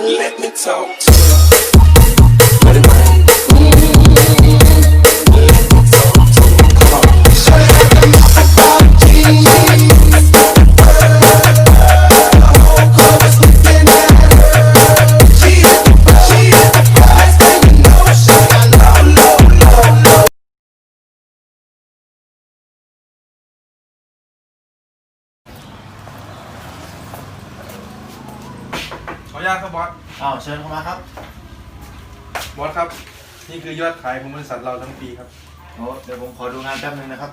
Let me talk to you. าตครับบอส อ้าวเชิญเข้ามาครับบอสครับ นี่คือยอดขายของบริษัทเราทั้งปีครับ โอ้เดี๋ยวผมขอดูงานแป๊บนึงนะครับ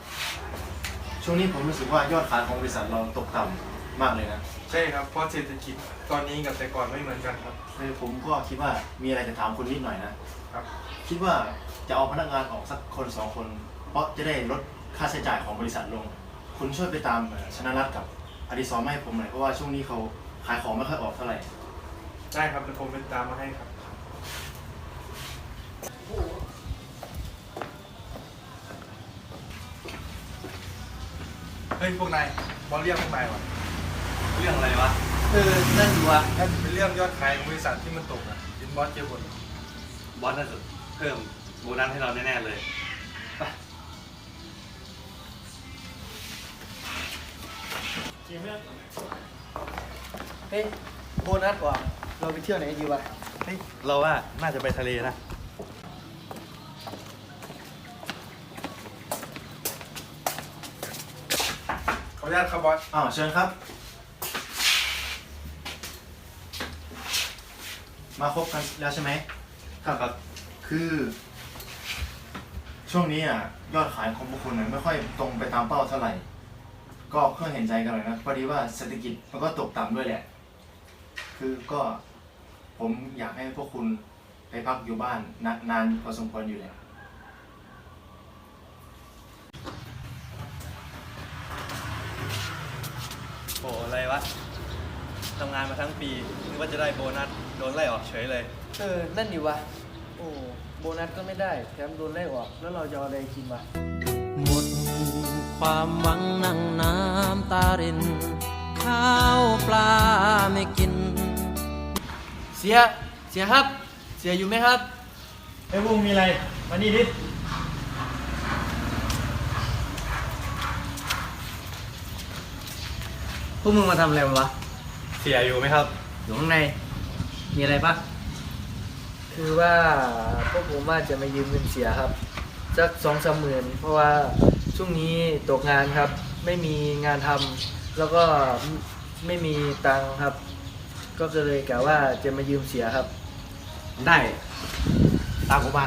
ช่วงนี้ผมรู้สึกว่ายอดขายของบริษัทเราตกต่ำมากเลยนะใช่ครับ เพราะเศรษฐกิจตอนนี้กับแต่ก่อนไม่เหมือนกันครับเลยผมก็คิดว่ามีอะไรจะถามคุณนิดหน่อยนะครับ คิดว่าจะเอาพนักงานออกสักคนสองคน เพราะจะได้ลดค่าใช้จ่ายของบริษัทลง คุณช่วยไปตามเอ่อชนะรัตน์กับอดิศรมาให้ผมหน่อยเพราะว่าช่วงนี้เขาขายของไม่ค่อยออกเท่าไหร่ ได้ครับเดี๋ยวผมเป็นตามมาให้ครับ เฮ้ยพวกนายบอสเรียกพวกนายวะเรื่องอะไรวะ เออ นั่นดูวะนั่นเป็นเรื่องยอดขายของบริษัทที่มันตกอะเห็นบอสเจอบนบอสน่าจะเพิ่มโบนัสให้เราแน่ ๆ เลยเฮ้ยโบนัสว่ะ เราไปเที่ยวไหนดีวะเฮ้ยเราว่าน่าจะไปทะเลนะ ขออนุญาตครับบอสอ้าวเชิญครับ มาครบกันแล้วใช่ไหมครับครับ คือ ช่วงนี้อะยอดขายของพวกคุณน่ะไม่ค่อยตรงไปตามเป้าเท่าไหร่ ก็เพื่อเห็นใจกันหน่อยนะพอดีว่าเศรษฐกิจมันก็ตกต่ำด้วยแหละ คือก็ ผมอยากให้พวกคุณไปพักอยู่บ้านนานนานพอสมควรอยู่แหละโอ้อะไรวะทำงานมาทั้งปีนึกว่าจะได้โบนัสโดนไล่ออกเฉยเลย เออ นั่นดีวะ โอ้ โบนัสก็ไม่ได้ แถมโดนไล่ออก แล้วเราจะเอาอะไรกินวะ หมดความหวังนั่งน้ำตาริน ข้าวปลาไม่กินเสีย เสียครับ เสียอยู่ไหมครับ ไอ้บุ้งมีอะไร มานี่ดิ พวกมึงมาทำอะไรวะ เสียอยู่ไหมครับ อยู่ข้างใน มีอะไรปะคือว่าพวกผมว่าจะมายืมเงินเสียครับสักสองสามหมื่นเพราะว่าช่วงนี้ตกงานครับ ไม่มีงานทำแล้วก็ไม่มีตังค์ครับ ก็เลยกะว่าจะมายืมเสียครับ ได้ตามผมมา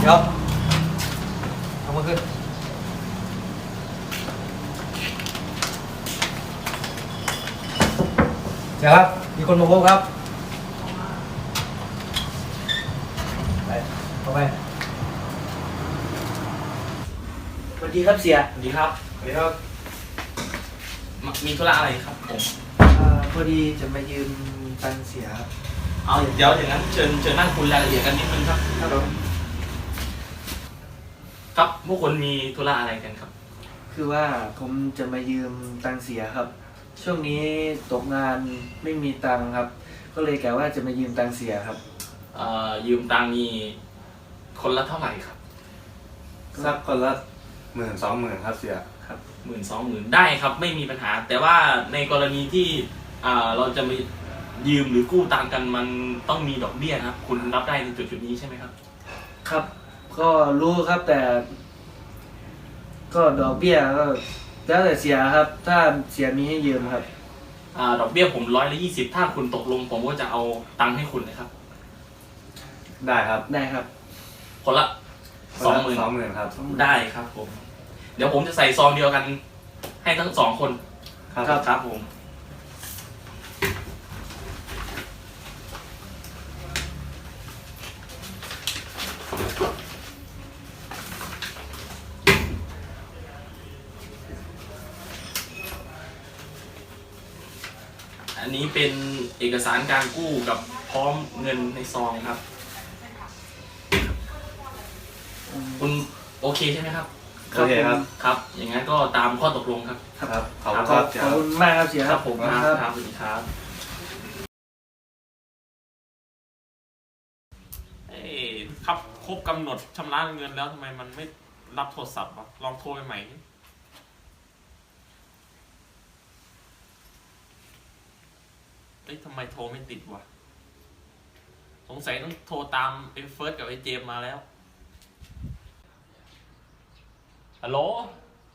เดี๋ยวเอามาขึ้น เดี๋ยวครับ มีคนมาพบครับ ไปเข้าไป สวัสดีครับเสียสวัสดีครับสวัสดีครับมมีธุระอะไรครับผมอ่าพอดีจะมายืมตังค์เสียครับเอาเดี๋ยวอย่างนั้นเชิญเชิญนั่งคุยรายละเอียดกันนิดนึงครับครับพวกคนมีธุระอะไรกันครับ คือว่าผมจะมายืมตังค์เสียครับ ช่วงนี้ตกงานไม่มีตังค์ครับ ก็เลยกะว่าจะมายืมตังค์เสียครับ เอ่อยืมตังค์มีคนละเท่าไหร่ครับ สักคนละ หมื่นสองหมื่นครับเสียครับหมื่นสองหมื่นได้ครับไม่มีปัญหา แต่ว่าในกรณีที่อ่าเราจะมายืมหรือกู้ตังค์กันมันต้องมีดอกเบี้ยนะครับ คุณรับได้ในจุดจุดๆนี้ใช่ไหมครับครับ ก็รู้ครับแต่ ก็ดอกเบี้ยก็แล้วแต่เสียครับ ถ้าเสียมีให้ยืมครับ อ่าดอกเบี้ยผมร้อยละยี่สิบถ้าคุณตกลงผมก็จะเอาตังค์ให้คุณนะครับ ได้ครับ ได้ครับ คนละ สองหมื่นสองหมื่นครับ ได้ครับผม เดี๋ยวผมจะใส่ซองเดียวกัน ให้ทั้งสองคน ครับครับผม อันนี้เป็นเอกสารการกู้กับพร้อมเงินในซองครับ คุณ โอเคใช่ไหมครับ โอเคครับ ครับ อย่างนั้นก็ตามข้อตกลงครับ ครับขอบครัคุณบครับขอบคุณมากครับเสีย ครับผมขอบคณรับครับสวัสดีครับเอ้ยครับครบกำหนดชำระเงินแล้วทำไมมันไม่รับโทรศัพท์วะลองโทรไปใหม่ดิเอ้ยทำไมโทรไม่ติดวะสงสัยต้องโทรตามไอ้เฟิร์สกับไอ้เจมมาแล้ว ฮัลโหล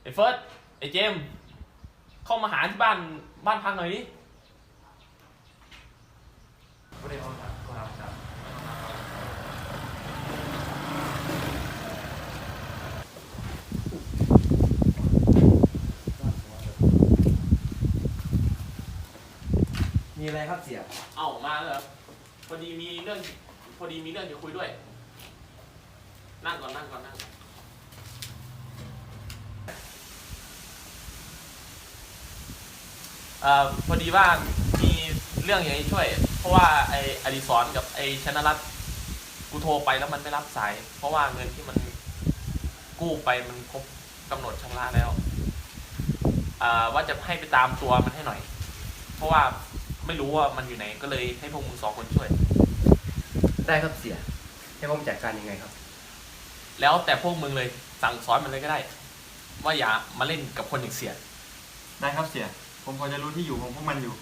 ไอ้เฟิร์สไอ้เจม เข้ามาหาที่บ้านบ้านพักหน่อยดิมีอะไรครับเสีย เอ้ามาแล้วเหรอพอดีมีเรื่องพอดีมีเรื่องจะคุยด้วย นั่งก่อนนั่งก่อนนั่งก่อน เอ่อพอดีว่ามีเรื่องอย่างนี้ช่วย เพราะว่าไออดิศรกับไอชนรัตน์กูโทรไปแล้วมันไม่รับสาย เพราะว่าเงินที่มันกู้ไปมันครบกำหนดชำระแล้วอ่าว่าจะให้ไปตามตัวมันให้หน่อย เพราะว่าไม่รู้ว่ามันอยู่ไหนก็เลยให้พวกมึงสองคนช่วย ได้ครับเสีย ให้ผมจัดการยังไงครับ แล้วแต่พวกมึงเลยสั่งสอนมันเลยก็ได้ ว่าอย่ามาเล่นกับคนอย่างเสีย ได้ครับเสีย ผมพอจะรู้ที่อยู่ของพวกมันอยู่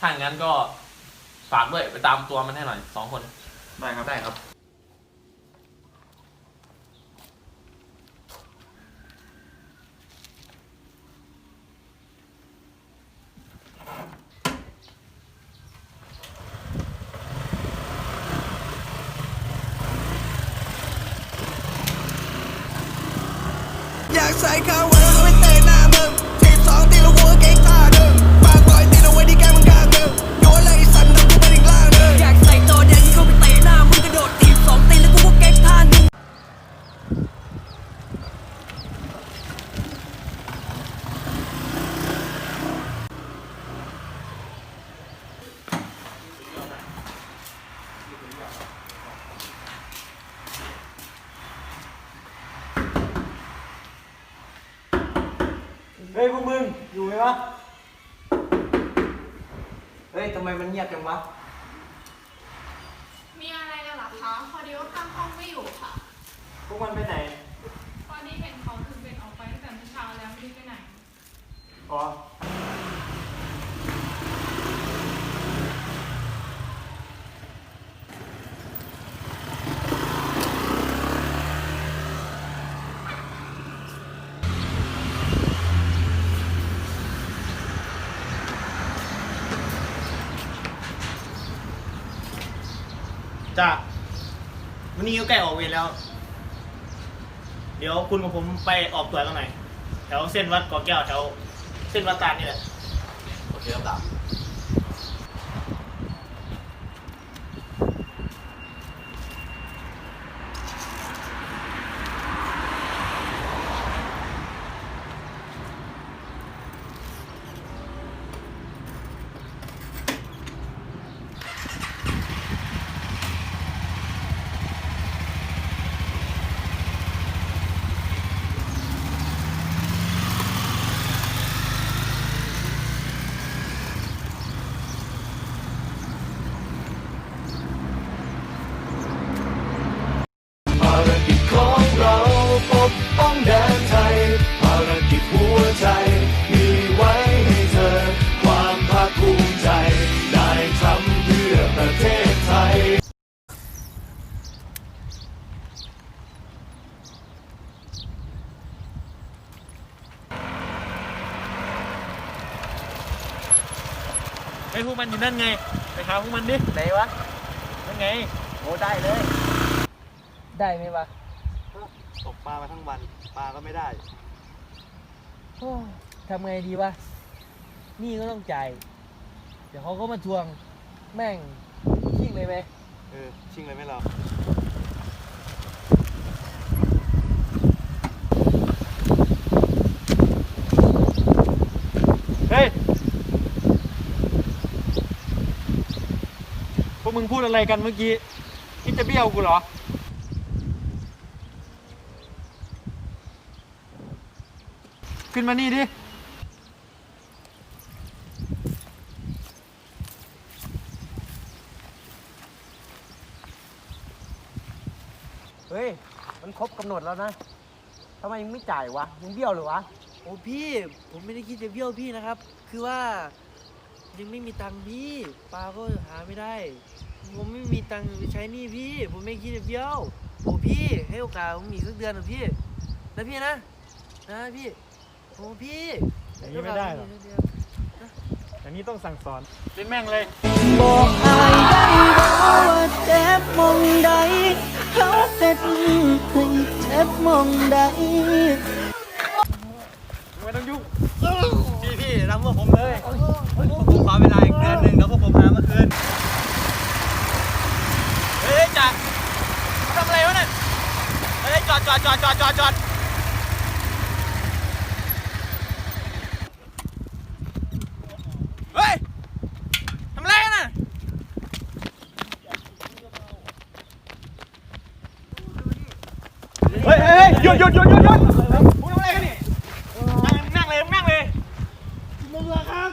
ถ้าอย่างนั้นก็ฝากด้วยไปตามตัวมันให้หน่อยสองคน ได้ครับ ได้ครับ ไมมันเงียบจังวะ มีอะไรกันเหรอคะพอดีว่าข้างห้องไม่อยู่ค่ะ พวกมันไปไหนตอนนี้เห็นเขาถึงเป็นออกไปตั้งแต่เมื่อเช้าแล้วไม่ได้ไปไหน อ๋อ จ้าวันนี้ก็ใกล้ออกเวรแล้ว เดี๋ยวคุณกับผมไปออกตัวกันหน่อยแถวเส้นวัดกอแก้วแถวเส้นวัดตาลนี่แหละโอเคครับ นอยู่นั่นไงไปหาพวกมันดิไหนวะนั่นไงโอ้ได้เลย ได้ไหมวะตกปลามาทั้งวันปลาก็ไม่ได้โอ้ยทำไงดีวะนี่ก็ต้องจ่าย เดี๋ยวเขาก็มาทวง แม่งชิ่งเลยไหมเออชิงเลยไหมเรา เฮ้ย พ วกมึงพูดอะไรกันเมื่อกี้คิดจะเบี้ยวกูเหรอ ขึ้นมานี่ดิ เฮ้ย มันครบกำหนดแล้วนะ ทำไมยังไม่จ่ายวะยังเบี้ยวเหรือวะ โอ้พี่ ผมไม่ได้คิดจะเบี้ยวพี่นะครับ คือว่า ยังไม่มีตังค์พี่ปลาก็หาไม่ได้ ผมไม่มีตังค์ไปใช้หนี้พี่ ผมไม่คิดจะเบี้ยวโอ้พี่ให้โอกาสผมอีกสักเดือนหนึ่งพี่นะพี่นะ นะพี่โอ้พี่อย่างนี้ไม่ได้หรอกให้โกาสผมกสักเดือนอย่างนี้ต้องสั่งสอนเล่นแม่งเลย บอกอายได้บ่ว่าเจ็บมองใดเขาเฮ็ดให้เจ็บมองใด ไม่ต้องยุ่ง พี่พี่รับพวกผมเลยพวกผมขอเวลาอีกเดือนหนึ่งแล้วพวกผมหามาคืนเฮ้ยจ่าทำอะไรวะเนี่ยเฮ้ยจอดจอดจอดจอดจอดจอดเฮ้ยทำอะไรนน่ะเฮ้ยเฮ้ยหยุดหยุดหยุดหยุด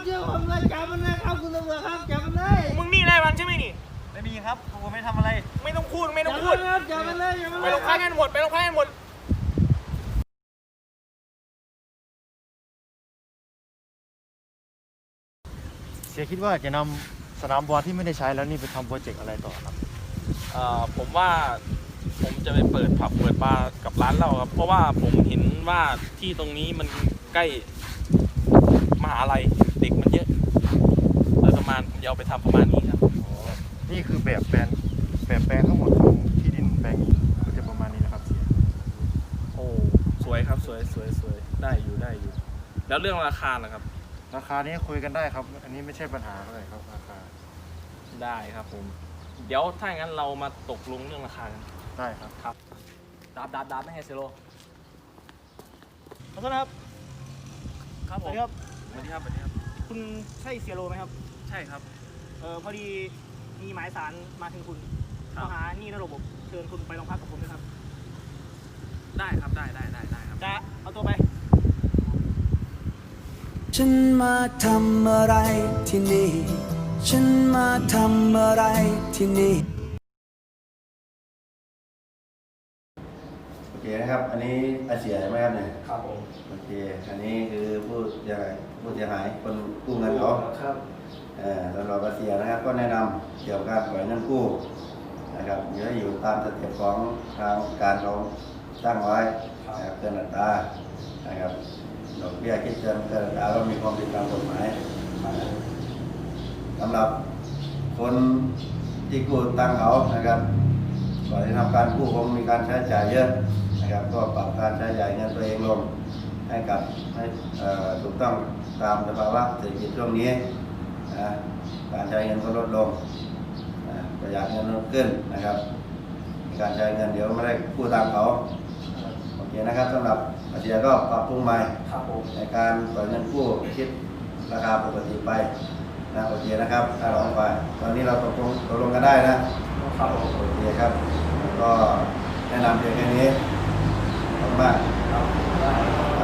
เจ้าผมเลยจับมันเลยครับคุณตำรวจครับจับมันเลยมึงนี่อะไรมันใช่ไหมนี่ไม่มีครับผมไม่ทำอะไร ไม่ต้องพูดไม่ต้องพูดครับจับมันเลยจับมันไปเลยลงพักกันหมดไปลงพักกันหมดเสียคิดว่าจะนำสนามบอลที่ไม่ได้ใช้แล้วนี่ไปทำโปรเจกต์อะไรต่อครับเอ่อผมว่าผมจะไปเปิดผับเปิดบาร์กับร้านเหล้าครับ เพราะว่าผมเห็นว่าที่ตรงนี้มันใกล้มหาลัย เด็กมันเยอะโดยประมาณผมจะเอาไปทำประมาณนี้ครับนี่คือแบบแปลนแบบแปลนทั้งหมดของที่ดินแปลงนี้ก็จะประมาณนี้นะครับเสียโอ้สวยครับสวยสวยสวยได้อยู่ได้อยู่ แล้วเรื่องราคาล่ะครับ ราคานี้คุยกันได้ครับ อันนี้ไม่ใช่ปัญหาเท่าไหร่ครับราคาได้ครับผม เดี๋ยวถ้าอย่างนั้นเรามาตกลงเรื่องราคากันได้ครับครับดับดับดับไม่ให้เซโลขอโทษนะครับ ครับสผวัมสดีครับสวัสดีครับสวัสดีครับ คุณใช่เสียโลไหมครับ ใช่ครับ เออพอดีมีหมายสารมาถึงคุณครัข้บ อหานี่นระบบเชิญคุณไปโรงพักกับผมนะครับ ได้ครับได้ได้ได้ได้ครับ จะเอาตัวไป ฉันมาทำอะไรที่นี่ ฉันมาทำอะไรที่นี่ โอเคนะครับ อันนี้อาเสียใช่ไหมครับเนี่ย ครับผม โอเค อันนี้คือผู้เสียหาย ผู้เสียหายคนกู้เงินเขาครับเอ่อสำหรับอาเสียนะครับ ก็แนะนำเกี่ยวกับการปล่อยเงินกู้นะครับเดี๋ยวอยู่ตามสเต็ปของทางการเขาตั้งไว้นะครับเกินอัตรานะครับดอกเบี้ยคิดเกินเกินอัตราก็มีความผิดตามกฎหมายสำหรับคนที่กู้ตั้งเขานะครับก่อนที่ทำการกู้คงมีการใช้จ่ายเยอะนะครับ ก็ปรับการใช้จ่ายเงินตัวเองลงให้กับให้เอ่อถูกต้อง ตามสภาวะเศรษฐกิจช่วงนี้นะการใช้เงินก็ลดลงนะประหยัดเงินลดขึ้นนะครับมีการใช้เงินเดี๋ยวไม่ได้กู้ตามเขาโอเคนะครับสำหรับอาเซียก็ปรับปรุงใหม่ครับผมในการปล่อยเงินกู้คิดราคาปกติไปนะโอเคนะครับถ้าลองไปตอนนี้เราตกลงตกลงกันได้นะครับผมโอเคครับก็แนะนำเพียงแค่นี้ขอบคุณมากครับได้